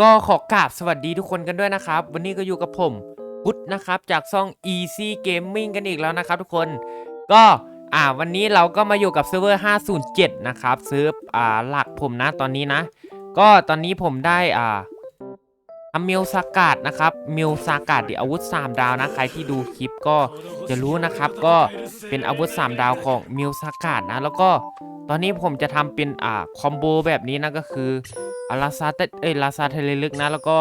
ก็ขอกราบสวัสดีทุกคนกันด้วยนะครับ วันนี้ก็อยู่กับผมพุทธนะครับ จากซ่อง Easy Gaming กันอีกแล้วนะครับทุกคนก็อ่าวันนี้เราก็มาอยู่กับเซิร์ฟเวอร์ 507 นะครับเซิร์ฟอ่าหลักผมนะตอนนี้นะ ก็ตอนนี้ผมได้อ่าทำมิลซากาดนะครับมิลซากาดดิอาวุธ 3 ดาวนะใครที่ดูคลิปก็จะรู้นะครับ ก็เป็นอาวุธ 3 ดาวของมิลซากาดนะ แล้วก็ตอนนี้ผมจะทำเป็นอ่าคอมโบแบบนี้นะก็คือ อาราซาเตเอ้ยลาซาเทเลลึกนะ แล้วก็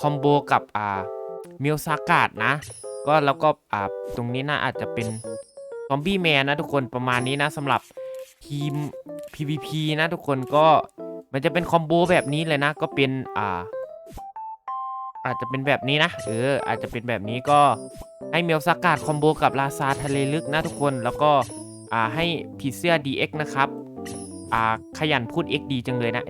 คอมโบกับอ่ามิลซากาดนะ ก็แล้วก็อ่าตรงนี้น่าอาจจะเป็นซอมบี้แมนนะทุกคนประมาณนี้นะสำหรับทีม PVP นะทุกคนก็มันจะเป็นคอมโบแบบนี้เลยนะ ก็เป็นอ่าอาจจะเป็นแบบนี้นะเอออาจจะเป็นแบบนี้ก็ให้เมลซากาดคอมโบกับลาซาทะเลลึกนะทุกคนแล้วก็อ่าให้ผีเสื้อ DX นะครับ อ่าขยันพูด X ดีจังเลยนะ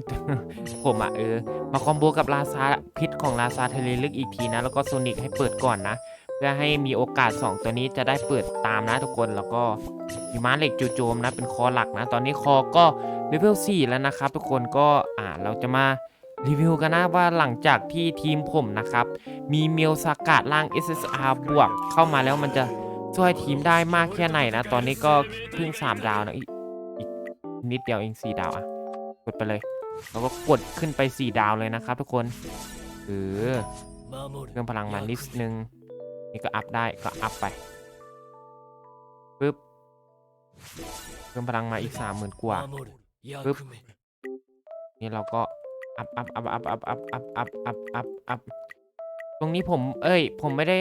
ผมอะเออ มาคอมโบกับลาซาพิษของลาซาทะเลลึกอีกทีนะ แล้วก็โซนิกให้เปิดก่อนนะ เพื่อให้มีโอกาส 2 ตัวนี้จะได้เปิดตามนะทุกคนแล้วก็มีม้าเหล็กจูโจมนะ เป็นคอหลักนะ ตอนนี้คอก็เลเวล4แล้วนะครับ ทุกคนก็อ่าเราจะมารีวิวกันนะว่าหลังจากที่ทีมผมนะครับ มีเมลสากาดล่าง SSR บวกเข้ามาแล้วมันจะช่วยทีมได้มากแค่ไหนนะ ตอนนี้ก็เพิ่ง 3 ดาวนะ นิดเดียวเอง4ดาวอะกดไปเลยแล้วก็กดขึ้นไป 4 ดาวเลยนะครับ ทุกคนเออเพิ่มพลังมานิดนึงนี่ก็อัพได้ก็อัพไปปึ๊บเพิ่มพลังมาอีก30,000กว่าปึ๊บนี่เราก็อัพอัพอัพอัพอัพอัพอัพอัพอัพอัพอัพตรงนี้ผมเอ้ยผมไม่ได้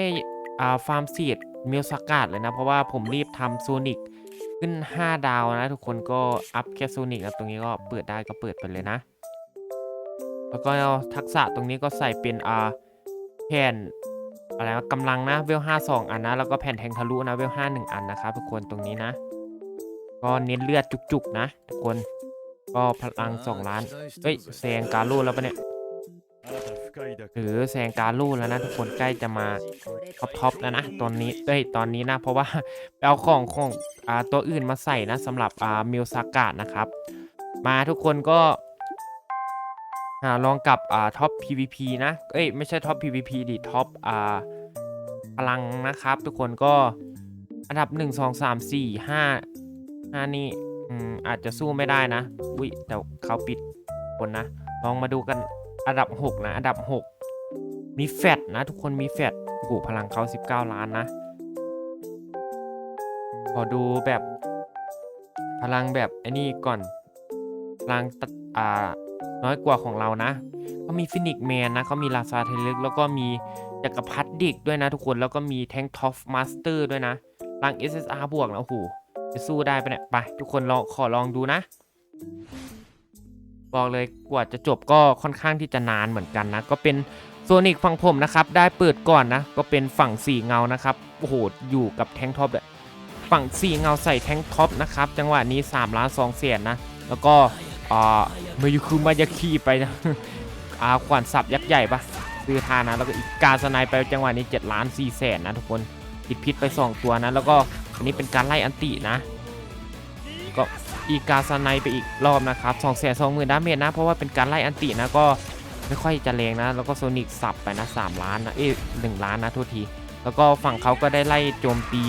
อ่าฟาร์มซีดมิลสกาดเลยนะ เพราะว่าผมรีบทำโซนิก ขึ้น 5 ดาวนะ ทุกคนก็อัพแค่โซนิกนะตรงนี้ก็เปิดได้ก็เปิดไปเลยนะ แล้วก็ทักษะตรงนี้ก็ใส่เป็นอ่าแผ่นอะไรนะกำลังนะเวล5 2อันนะ แล้วก็แผ่นแทงทะลุนะเวล5 1อันนะครับทุกคนตรงนี้นะ ก็เน้นเลือดจุกๆนะ ทุกคนก็พลัง2ล้านเฮ้ยแซงการูแล้วปะเนี่ยหรือแซงการูแล้วนะ ทุกคนใกล้จะมาท็อปท็อปแล้วนะตอนนี้เอ้ยตอนนี้นะ เพราะว่าไปเอาของของอ่า ตัวอื่นมาใส่นะสำหรับอ่ามิลซากาดนะครับ มาทุกคนก็ลองกับอ่าท็อป PVP นะ เอ้ยไม่ใช่ท็อป PVP ดิท็อปอ่าพลังนะครับ ทุกคนก็อันดับ 1 2 3 4 5 5 นี่อืมอาจจะสู้ไม่ได้นะอุ้ยแต่เขาปิดคนนะ ลองมาดูกันอันดับ 6 นะ อันดับ 6 มีแฟดนะ ทุกคนมีแฟดโอ้โหพลังเขา19 ล้านนะ ขอดูแบบพลังแบบไอ้นี่ก่อนพลังตะอ่าน้อยกว่าของเรานะเขามีฟินิกแมนนะเขามีลาซาเทลึกแล้วก็มีจักรพรรดิดิกด้วยนะทุกคนแล้วก็มีแทงท็อฟมาสเตอร์ด้วยนะรัง SSR บวกนะโอ้โหจะสู้ได้ไปเนี่ยไปทุกคนลองขอลองดูนะ บอกเลยกว่าจะจบก็ค่อนข้างที่จะนานเหมือนกันนะ ก็เป็นโซนิกฝั่งผมนะครับ ได้เปิดก่อนนะ ก็เป็นฝั่งสี่เงานะครับ โอ้โห อยู่กับแทงท็อปเลย ฝั่งสีเงาใส่แทงท็อปนะครับ จังหวะนี้3ล้าน2เสียนนะ แล้วก็อ่าเมยุคุมายาคีไปนะอาขวานสับยักษ์ใหญ่ปะซื้อทานะ แล้วก็อีกกาสไนไปจังหวะนี้7ล้าน4แสนนะทุกคนติดพิษไป 2 ตัวนะ แล้วก็อันนี้เป็นการไล่อันตินะ ก็อีกาสไนไปอีกรอบนะครับ2 2 0 0 0 0ดาเมจนะ เพราะว่าเป็นการไล่อันตินะก็ไม่ค่อยจะแรงนะ แล้วก็โซนิกสับไปนะ3ล้านนะเอ้ย1ล้านนะโทษที แล้วก็ฝั่งเขาก็ได้ไล่โจมตี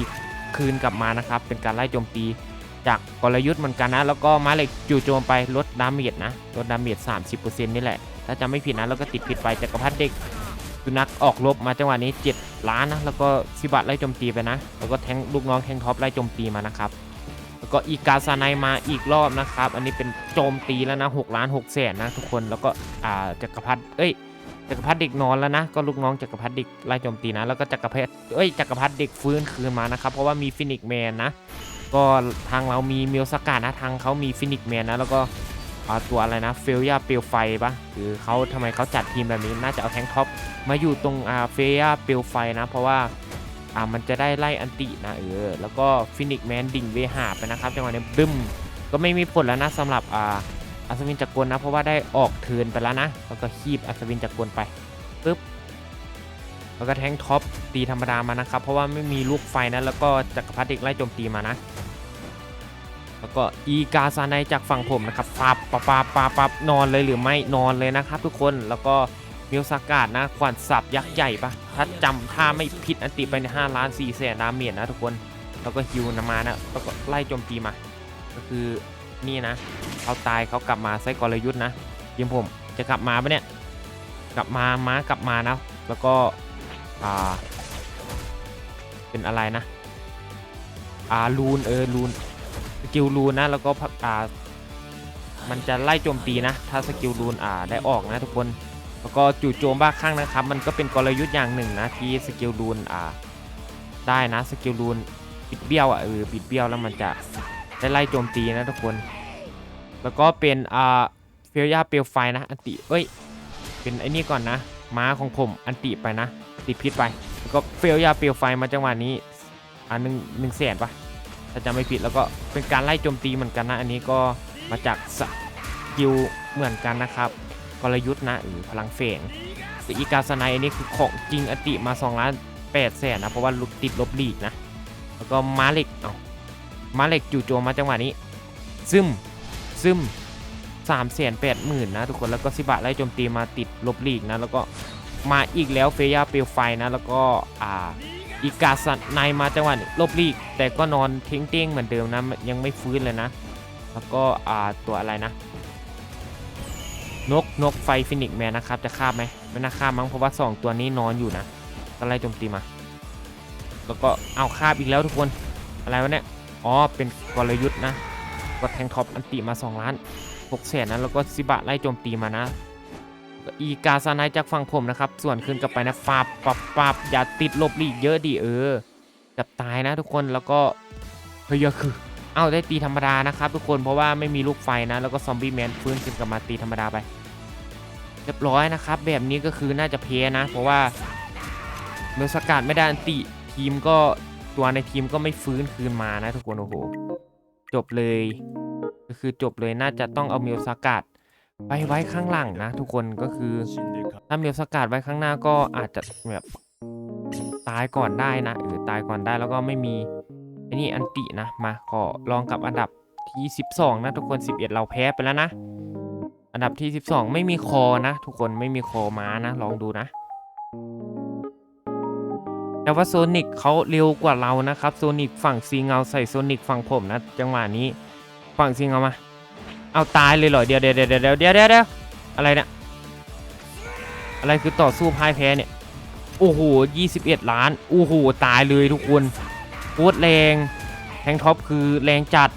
คืนกลับมานะครับ เป็นการไล่โจมตีจากกลยุทธ์เหมือนกันนะ แล้วก็ม้าเหล็กจู่โจมไปลดดาเมจนะ ลดดาเมจ30%นี่แหละ ถ้าจำไม่ผิดนะ แล้วก็ติดผิดไปจักรพรรดิเด็กสุนัขออกรบมาจังหวะนี้ 7 ล้านนะ แล้วก็ซิบัตไล่โจมตีไปนะ แล้วก็แทงลูกน้องแทงท็อปไล่โจมตีมานะครับ แล้วก็อีกาซาไนมาอีกรอบนะครับ อันนี้เป็นโจมตีแล้วนะ6ล้าน6แสนนะทุกคน แล้วก็อ่าจักรพรรดิ เอ้ย จักรพรรดิเด็กนอนแล้วนะ ก็ลูกน้องจักรพรรดิเด็กไล่โจมตีนะ แล้วก็จักรพรรดิเอ้ยจักรพรรดิเด็กฟื้นคืนมานะครับ เพราะว่ามีฟินิกแมนนะ ก็ทางเรามีมิลสกาดนะ ทางเขามีฟินิกแมนนะ แล้วก็ตัวอะไรนะเฟลยาเปลวไฟปะหรือเขาทำไมเขาจัดทีมแบบนี้ น่าจะเอาแทงท็อปมาอยู่ตรงอาเฟียเปลวไฟนะ เพราะว่าอ่ามันจะได้ไล่อันตินะเออ แล้วก็ฟินิกแมนดิ่งเวหาไปนะครับจังหวะนี้บึ้ม ก็ไม่มีผลแล้วนะสำหรับอ่า อัศวินจักรกลนะ เพราะว่าได้ออกเทินไปแล้วนะ แล้วก็คีบอัศวินจักรกลไปปึ๊บแล้วก็แทงท็อปตีธรรมดามานะครับ เพราะว่าไม่มีลูกไฟนะ แล้วก็จักรพรรดิกไล่โจมตีมานะ แล้วก็อีกาซาไนจากฝั่งผมนะครับปับปับปับปับปับนอนเลยหรือไม่นอนเลยนะครับ ทุกคนแล้วก็มิวสากาดนะขวานสับยักษ์ใหญ่ปะถ้าจำถ้าไม่ผิดอันติไปใน5ล้าน4แสนดาเมจนะทุกคน แล้วก็ฮิวนำมานะแล้วก็ไล่โจมตีมา ก็คือ นี่นะเขาตายเขากลับมาใช้กลยุทธ์นะทีมผมจะกลับมาปะเนี่ยกลับมาม้ากลับมานะแล้วก็อ่าเป็นอะไรนะอ่าลูนเออลูนสกิลลูนนะแล้วก็อ่ามันจะไล่โจมตีนะ ถ้าสกิลลูนอ่าได้ออกนะทุกคนแล้วก็จู่โจมบ้าคลั่งนะครับ มันก็เป็นกลยุทธ์อย่างหนึ่งนะที่สกิลลูนอ่าได้นะสกิลลูนปิดเบี้ยวอะเออปิดเบี้ยวแล้วมันจะได้ไล่โจมตีนะทุกคน แล้วก็เป็นอ่าเฟียยาเปลวไฟนะ อันติเอ้ย เป็นไอ้นี่ก่อนนะ ม้าของผมอันติไปนะ ติดพิษไป แล้วก็เฟลยาเปลวไฟมาจังหวะนี้อ่าหนึ่งหนึ่งแสนปะถ้าจำไม่ผิดแล้วก็เป็นการไล่โจมตีเหมือนกันนะ อันนี้ก็มาจากสกิลเหมือนกันนะครับกลยุทธ์นะหรือพลังเฝงอีกาสไนอันนี้คือของจริงอันติมา2ล้าน8แสนนะเพราะว่าลุกติดลบลีกนะแล้วก็ม้าเหล็กเอาม้าเหล็กจู่โจมมาจังหวะนี้ ซึม ซึมสามแสนแปดหมื่นนะทุกคนแล้วก็ซิบะไล่โจมตีมาติดลบลีกนะแล้วก็มาอีกแล้วเฟย่าเปลวไฟนะแล้วก็อ่าอีกาสันในมาจังหวะลบลีก แต่ก็นอนเท้งเต้งเหมือนเดิมนะยังไม่ฟื้นเลยนะ แล้วก็อ่าตัวอะไรนะ นกนกไฟฟินิกแมนนะครับ จะฆ่าบไหมไม่น่าฆ่าบมั้งเพราะว่า 2 ตัวนี้นอนอยู่นะก็ไล่โจมตีมา แล้วก็เอาฆ่าบอีกแล้วทุกคนอะไรวะเนี่ยอ๋อเป็นกลยุทธ์นะ ก็แทงท็อปอันติมา 2 ล้าน6แสนนะแล้วก็ซิบะไล่โจมตีมานะ อีกาซานายจากฝั่งผมนะครับ ส่วนขึ้นกลับไปนะปาบปับปับอย่าติดลบลีกเยอะดิเออจับตายนะทุกคนแล้วก็เฮ้ยคือเอาได้ตีธรรมดานะครับ ทุกคนเพราะว่าไม่มีลูกไฟนะ แล้วก็ซอมบี้แมนฟื้นขึ้นกลับมาตีธรรมดาไปเรียบร้อยนะครับ แบบนี้ก็คือน่าจะเพนะ เพราะว่าเมื่อสกัดไม่ได้อันติทีมก็ตัวในทีมก็ไม่ฟื้นคืนมานะทุกคนโอ้โห จบเลย ก็คือจบเลยน่าจะต้องเอามิลสกัดไปไว้ข้างหลังนะ ทุกคนก็คือถ้ามิลสกัดไว้ข้างหน้าก็อาจจะแบบตายก่อนได้นะหรือตายก่อนได้แล้วก็ไม่มีไอ้นี่อันตินะมาขอลองกับอันดับที่ 12 นะทุกคน 11 เราแพ้ไปแล้วนะ อันดับที่ 12 ไม่มีคอนะ ทุกคนไม่มีคอม้านะ ลองดูนะ แต่ว่าโซนิกเขาเร็วกว่าเรานะครับโซนิกฝั่งซีเงาใส่โซนิกฝั่งผมนะจังหวะนี้ฝั่งซิงเอามา เอาตายเลยเหรอเดี๋ยวเดี๋ยวเดี๋ยวเดี๋ยวเดี๋ยวเดี๋ยวเดี๋ยวอะไรเนี่ยอะไรคือต่อสู้พ่ายแพ้เนี่ยโอ้โห21 ล้านโอ้โหตายเลยทุกคนโคตรแรงแทงท็อปคือแรงจัด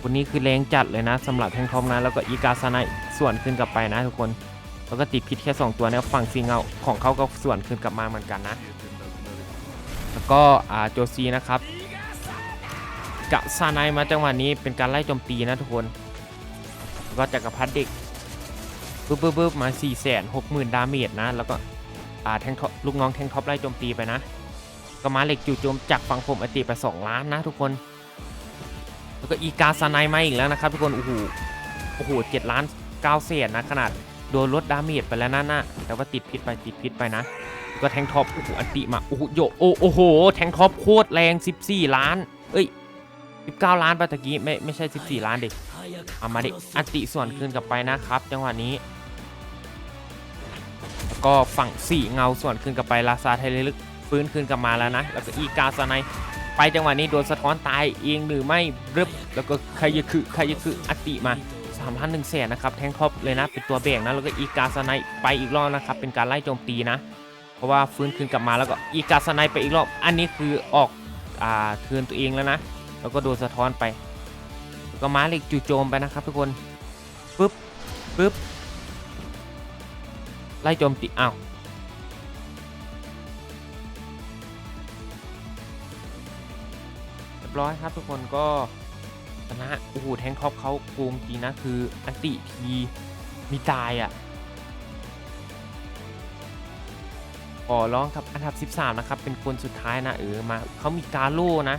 คนนี้คือแรงจัดเลยนะสำหรับแทงท็อปนะแล้วก็อีกาซาไนส่วนขึ้นกลับไปนะทุกคนแล้วก็ติดพิษแค่ 2 ตัวเนี่ยฝั่งซิงเอาของเขาก็ส่วนขึ้นกลับมาเหมือนกันนะ ก็อาโจซีนะครับกะซาไนมาจังหวะนี้เป็นการไล่โจมตีนะทุกคนแล้วก็จักรพรรดิเด็กปึ๊บปึ๊บปึ๊บมา4 6 0 0 0 0ดาเมจนะ แล้วก็อ่าแทงลูกน้องแทงท็อปไล่โจมตีไปนะ ก็มาเหล็กจู่โจมจากฝั่งผมอติไป2ล้านนะทุกคน แล้วก็อีกาซาไนมาอีกแล้วนะครับทุกคน โอ้โห โอ้โหเจ็ดล้านเก้าเศษนะ ขนาดโดนลดดาเมจไปแล้วนะน่ะแต่ว่าติดพิษไปติดพิษไปนะ ก็แทงท็อปโอ้โหอันติมาโอ้โหโยโอโอ้โห แทงท็อปโคตรแรง 14 ล้าน เอ้ย 19 ล้านปะตะกี้ไม่ไม่ใช่ 14 ล้านเด็กเอามาดิอันติส่วนคืนกลับไปนะครับ จังหวะนี้ แล้วก็ฝั่งสี่เงาส่วนคืนกลับไปลาซาไทยลึกฟื้นคืนกลับมาแล้วนะ แล้วก็อีกาซาไนไปจังหวะนี้โดนสะท้อนตายเองหรือไม่รึบแล้วก็ใครยคือใครยคืออันติมา3ามพันหนึ่งแสนนะครับ แทงท็อปเลยนะ เป็นตัวแบ่งนะ แล้วก็อีกาซาไนไปอีกรอบนะครับ เป็นการไล่โจมตีนะ เพราะว่าฟื้นคืนกลับมาแล้วก็อีกาซาไนไปอีกรอบ อันนี้คือออกอ่าคืนตัวเองแล้วนะ แล้วก็โดนสะท้อนไปก็มาเล็กจู่โจมไปนะครับทุกคนปึ๊บปึ๊บไล่โจมตีอ้าวเรียบร้อยครับทุกคนก็ชนะโอ้โหแทงท็อปเขาโกงจริงนะคืออันติทีมีตายอะ อร้องครับอันดับ 13 นะครับ เป็นคนสุดท้ายนะเออมาเขามีกาโล่นะ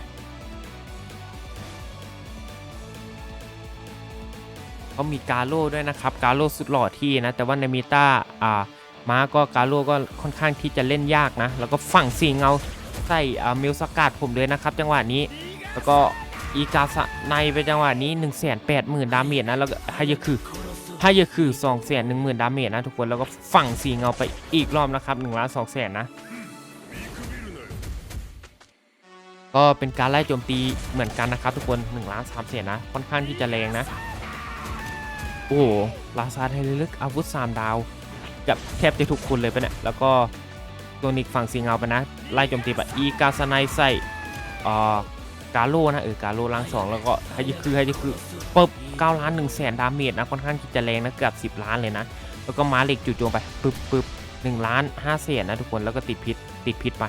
เขามีกาโล่ด้วยนะครับ กาโล่สุดหล่อที่นะ แต่ว่าในมีต้าอ่าม้าก็กาโล่ก็ค่อนข้างที่จะเล่นยากนะ แล้วก็ฝั่งสีเงาใส่อ่ามิลสกัดผมเลยนะครับ จังหวะนี้ แล้วก็อีกาสในไปจังหวะนี้ 1 8 0 0 0 0ดาเมจนะ แล้วก็ฮายคือ ฮให้เยอะคือ2องแสนหนึ่งหมื่นดาเมจนะทุกคน แล้วก็ฝั่งสีเงาไปอีกรอบนะครับ1ล้าน2แสนนะ ก็เป็นการไล่โจมตีเหมือนกันนะครับทุกคน1ล้าน3แสนนะ ค่อนข้างที่จะแรงนะ โอ้โหลาซาไทลึกอาวุธ3ดาวกับแทบจะทุกคนเลยไปะเนี่ยแล้วก็ตัวนิกฝั่งสีเงาไปนะ ไล่โจมตีแบบอีกาสไนใส่อ่อกาโลนะเออกาโลล่างสองแล้วก็ให้ยิคือให้ยิคือปึ๊บ 9ล้าน1แสนดาเมจนะค่อนข้างที่จะแรงนะเกือบ10 ล้านเลยนะ แล้วก็ม้าเหล็กจู่โจมไปปึ๊บปึ๊บ1ล้าน5แสนนะทุกคนแล้วก็ติดพิษติดพิษไป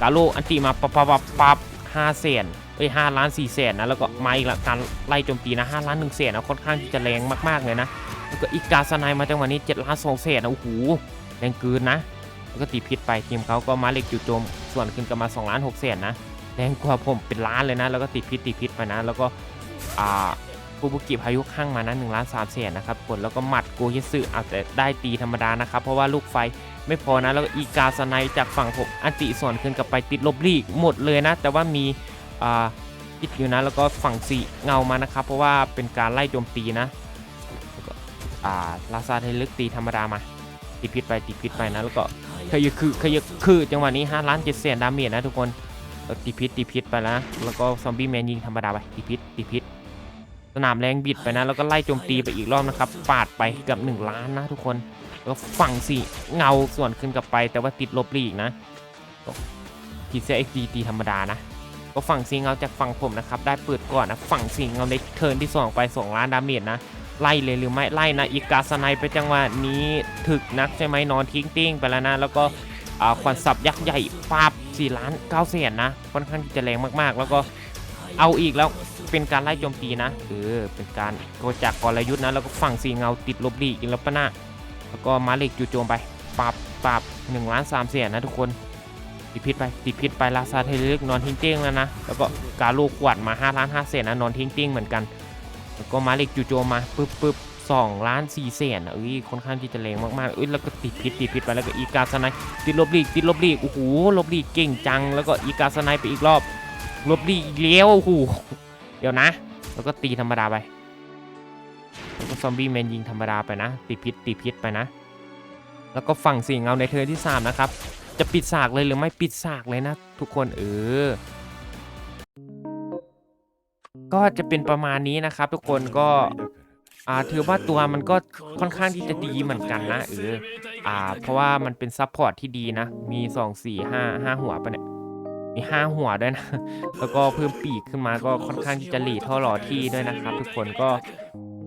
กาโลอันติมาปับปับปับปับห้าแสนเอ้ยห้าล้านสี่แสนนะแล้วก็มาอีกละการไล่โจมตีนะห้าล้านหนึ่งแสนนะค่อนข้างที่จะแรงมากๆเลยนะแล้วก็อีกาสไนมาจังหวะนี้เจ็ดล้านสองแสนนะโอ้โหแรงเกินนะ แล้วก็ตีพิษไปทีมเขาก็มาเหล็กจู่โจม ส่วนขึ้นกันมา2ล้าน6แสนนะแรงกว่าผมเป็นล้านเลยนะ แล้วก็ติดพิษติดพิษไปนะ แล้วก็อ่า ฟูบุกิพายุข้างมานะหนึ่งล้านสามแสนนะครับผลแล้วก็หมัดโกฮิสึอาจจะได้ตีธรรมดานะครับ เพราะว่าลูกไฟไม่พอนะ แล้วก็อีกาสไนจากฝั่งผมอันติส่วนขึ้นกลับไปติดลบลีกหมดเลยนะ แต่ว่ามีอ่าติดอยู่นะ แล้วก็ฝั่งสีเงามานะครับ เพราะว่าเป็นการไล่โจมตีนะแล้วก็อ่าลาซาเทลึกตีธรรมดามาตีพิษไปตีพิษไปนะ แล้วก็ขยคือขยคือจังหวะนี้5ล้าน7แสนดาเมจนะทุกคนตีพิษตีพิษไปแล้วแล้วก็ซอมบี้แมนยิงธรรมดาไปตีพิษตีพิษ สนามแรงบิดไปนะ แล้วก็ไล่โจมตีไปอีกรอบนะครับปาดไปเกือบ1ล้านนะทุกคนแล้วฝั่งสีเงาส่วนขึ้นกลับไป แต่ว่าติดลบลีกนะทีเซเอ็กดีตีธรรมดานะก็ฝั่งสีเงาจากฝั่งผมนะครับได้เปิดก่อนนะฝั่งสีเงาในเทิร์นที่2ไป2ล้านดาเมจนะไล่เลยหรือไม่ไล่นะอีกาสไนไปจังหวะนี้ถึกนักใช่ไหมนอนทิ้งติ้งไปแล้วนะแล้วก็อ่าขวัญสับยักษ์ใหญ่ปาบ4ล้าน9แสนนะค่อนข้างที่จะแรงมากๆ แล้วก็ เอาอีกแล้วเป็นการไล่โจมตีนะเออเป็นการโกจากกลยุทธ์นะแล้วก็ฝั่งสีเงาติดลบลีอีกแล้วปะนะแล้วก็มาเล็กจู่โจมไปปราบปราบหนึ่งล้านสามแสนนะทุกคนติดพิษไปติดพิษไปลาซาเทเล็กนอนทิ้งเต้งแล้วนะแล้วก็กาโลขวดมา5ล้าน5แสนนะนอนทิ้งเต้งเหมือนกัน แล้วก็มาเล็กจู่โจมมาปึ๊บปึ๊บสองล้านสี่แสนเอ้ยค่อนข้างที่จะแรงมากๆเอ้ยแล้วก็ติดพิษติดพิษไปแล้วก็อีกาสไนติดลบลีกติดลบลีกโอ้โหลบลีกเก่งจัง แล้วก็อีกาสไนไปอีกรอบ ลบลีกอีกแล้วโอ้โหเดี๋ยวนะ แล้วก็ตีธรรมดาไป แล้วก็ซอมบี้แมนยิงธรรมดาไปนะติดพิษติดพิษไปนะ แล้วก็ฝั่งสีเงาในเทิร์นที่ 3 นะครับ จะปิดฉากเลยหรือไม่ปิดฉากเลยนะ ทุกคนเออก็จะเป็นประมาณนี้นะครับ ทุกคนก็อ่าถือว่าตัวมันก็ค่อนข้างที่จะดีเหมือนกันนะเอออ่าเพราะว่ามันเป็นซัพพอร์ตที่ดีนะ มี 2 4 5 5 หัวปะเนี่ย มี5หัวด้วยนะ แล้วก็เพิ่มปีกขึ้นมาก็ค่อนข้างที่จะหลีท่อหล่อที่ด้วยนะครับ ทุกคนก็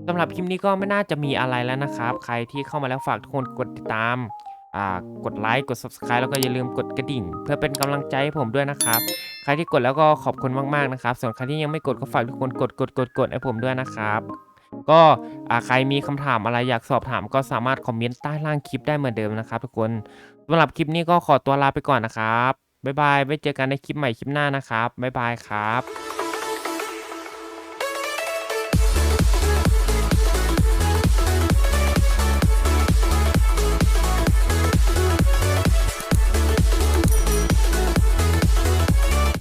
สำหรับคลิปนี้ก็ไม่น่าจะมีอะไรแล้วนะครับ ใครที่เข้ามาแล้วฝากทุกคนกดติดตามอ่ากดไลค์กด subscribe แล้วก็อย่าลืมกดกระดิ่ง เพื่อเป็นกำลังใจให้ผมด้วยนะครับ ใครที่กดแล้วก็ขอบคุณมากๆนะครับ ส่วนใครที่ยังไม่กดก็ฝากทุกคนกดกดกดกดให้ผมด้วยนะครับ ก็อ่าใครมีคำถามอะไรอยากสอบถามก็สามารถคอมเมนต์ใต้ล่างคลิปได้เหมือนเดิมนะครับ ทุกคนสำหรับคลิปนี้ก็ขอตัวลาไปก่อนนะครับ บ๊ายบายไว้เจอกันในคลิปใหม่คลิปหน้านะครับบ๊ายบายครับ